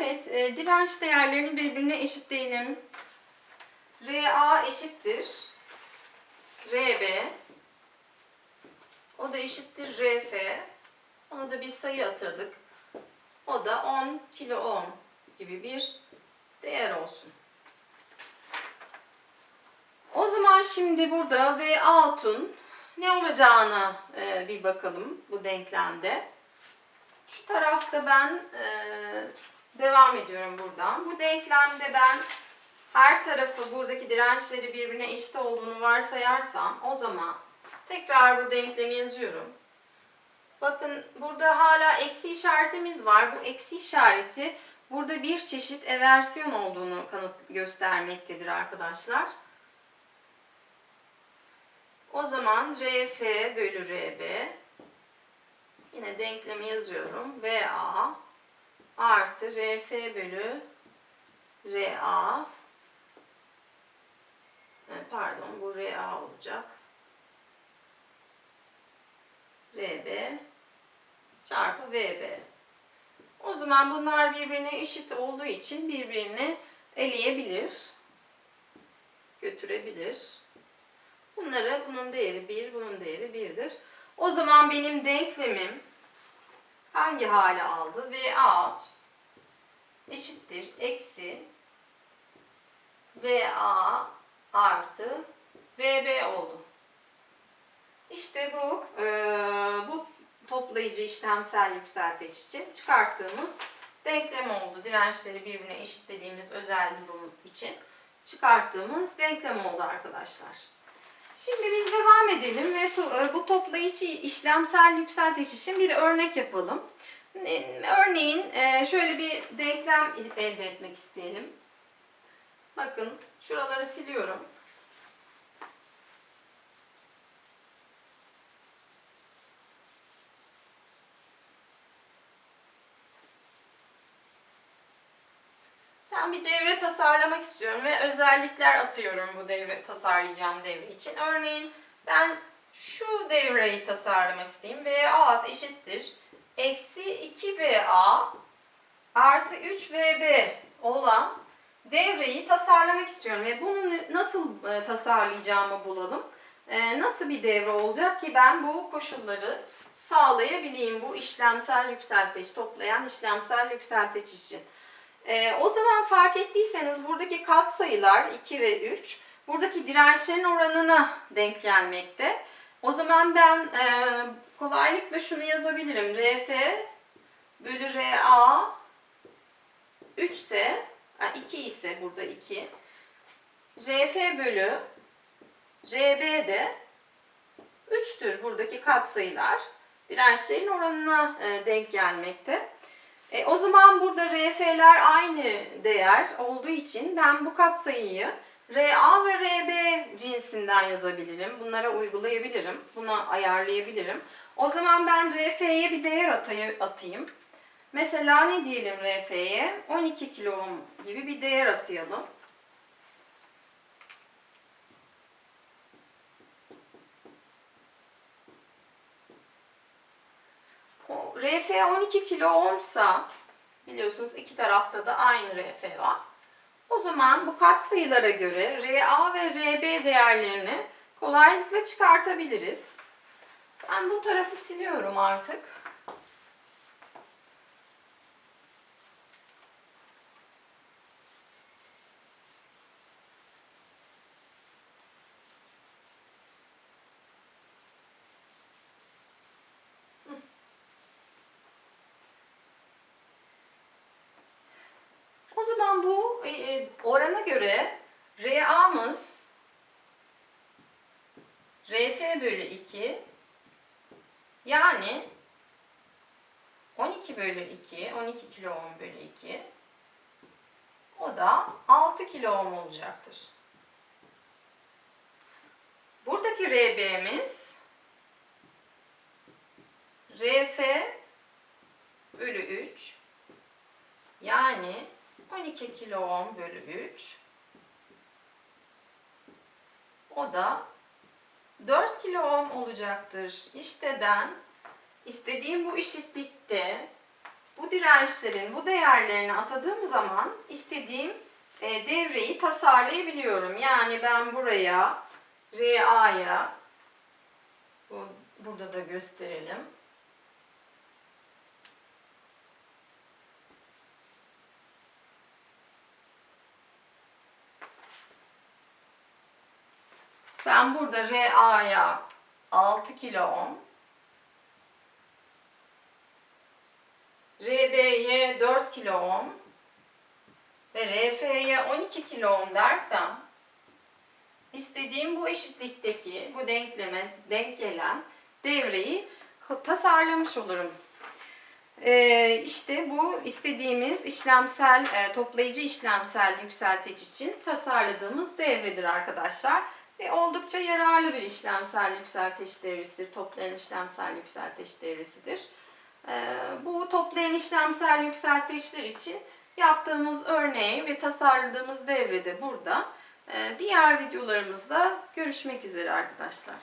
Evet, e, direnç değerlerini birbirine eşitleyelim. RA eşittir. RB. O da eşittir RF. Ona da bir sayı atırdık. O da 10 kilo ohm gibi bir değer olsun. O zaman şimdi burada V out'un ne olacağına e, bir bakalım bu denklemde. Şu tarafta ben e, devam ediyorum buradan. Bu denklemde ben her tarafı buradaki dirençleri birbirine eşit olduğunu varsayarsam o zaman tekrar bu denklemi yazıyorum. Bakın burada hala eksi işaretimiz var. Bu eksi işareti burada bir çeşit eversiyon olduğunu kanıt göstermektedir arkadaşlar. O zaman RF bölü RB yine denklemi yazıyorum. VA artı RF bölü RA pardon bu RA olacak. RB çarpı VB. O zaman bunlar birbirine eşit olduğu için birbirini eleyebilir. Götürebilir. Bunları bunun değeri 1, bunun değeri 1'dir. O zaman benim denklemim hangi hale aldı? V out eşittir eksi VA artı VB oldu. İşte bu e, bu toplayıcı işlemsel yükselteç için çıkarttığımız denklem oldu. Dirençleri birbirine eşitlediğimiz özel durum için çıkarttığımız denklem oldu arkadaşlar. Şimdi biz devam edelim ve e, bu toplayıcı işlemsel yükselteç için bir örnek yapalım. Örneğin e, şöyle bir denklem elde etmek isteyelim. Bakın şuraları siliyorum. Ben bir devre tasarlamak istiyorum ve özellikler atıyorum bu devre tasarlayacağım devre için. Örneğin ben şu devreyi tasarlamak isteyeyim. VA eşittir. Eksi 2 VA artı 3 VB olan devreyi tasarlamak istiyorum. Ve bunu nasıl e, tasarlayacağımı bulalım. E, Nasıl bir devre olacak ki ben bu koşulları sağlayabileyim bu işlemsel yükselteç, toplayan işlemsel yükselteç için. Ee, o zaman fark ettiyseniz buradaki katsayılar 2 ve 3 buradaki dirençlerin oranına denk gelmekte. O zaman ben e, kolaylıkla şunu yazabilirim. RF bölü RA 3 ise, yani 2 ise burada 2. RF bölü RB de 3'tür buradaki katsayılar. Dirençlerin oranına e, denk gelmekte. E, o zaman burada RF'ler aynı değer olduğu için ben bu katsayıyı RA ve RB cinsinden yazabilirim. Bunlara uygulayabilirim. Buna ayarlayabilirim. O zaman ben RF'ye bir değer atay- atayım. Mesela ne diyelim RF'ye? 12 kilo ohm gibi bir değer atayalım. RF 12 kilo ohmsa biliyorsunuz iki tarafta da aynı RF var. O zaman bu katsayılara göre RA ve RB değerlerini kolaylıkla çıkartabiliriz. Ben bu tarafı siliyorum artık. O zaman bu e, e, orana göre RA'mız RF bölü 2 yani 12 bölü 2, 12 kilo ohm bölü 2 o da 6 kilo ohm olacaktır. Buradaki RB'miz RF bölü 3 yani 12 kilo ohm bölü 3 o da 4 kilo ohm olacaktır. İşte ben istediğim bu eşitlikte bu direnç dirençlerin bu değerlerini atadığım zaman istediğim e, devreyi tasarlayabiliyorum. Yani ben buraya RA'ya bu, burada da gösterelim. Ben burada RA'ya 6 kilo ohm, RB'ye 4 kilo ohm ve RF'ye 12 kilo ohm dersem istediğim bu eşitlikteki bu denkleme denk gelen devreyi tasarlamış olurum. Ee, işte bu istediğimiz işlemsel, e, toplayıcı işlemsel yükseltici için tasarladığımız devredir arkadaşlar. Ve oldukça yararlı bir işlemsel yükseltici devresidir. Toplayan işlemsel yükseltici devresidir. Ee, bu toplayan işlemsel yükselticiler için yaptığımız örneği ve tasarladığımız devrede burada. Ee, diğer videolarımızda görüşmek üzere arkadaşlar.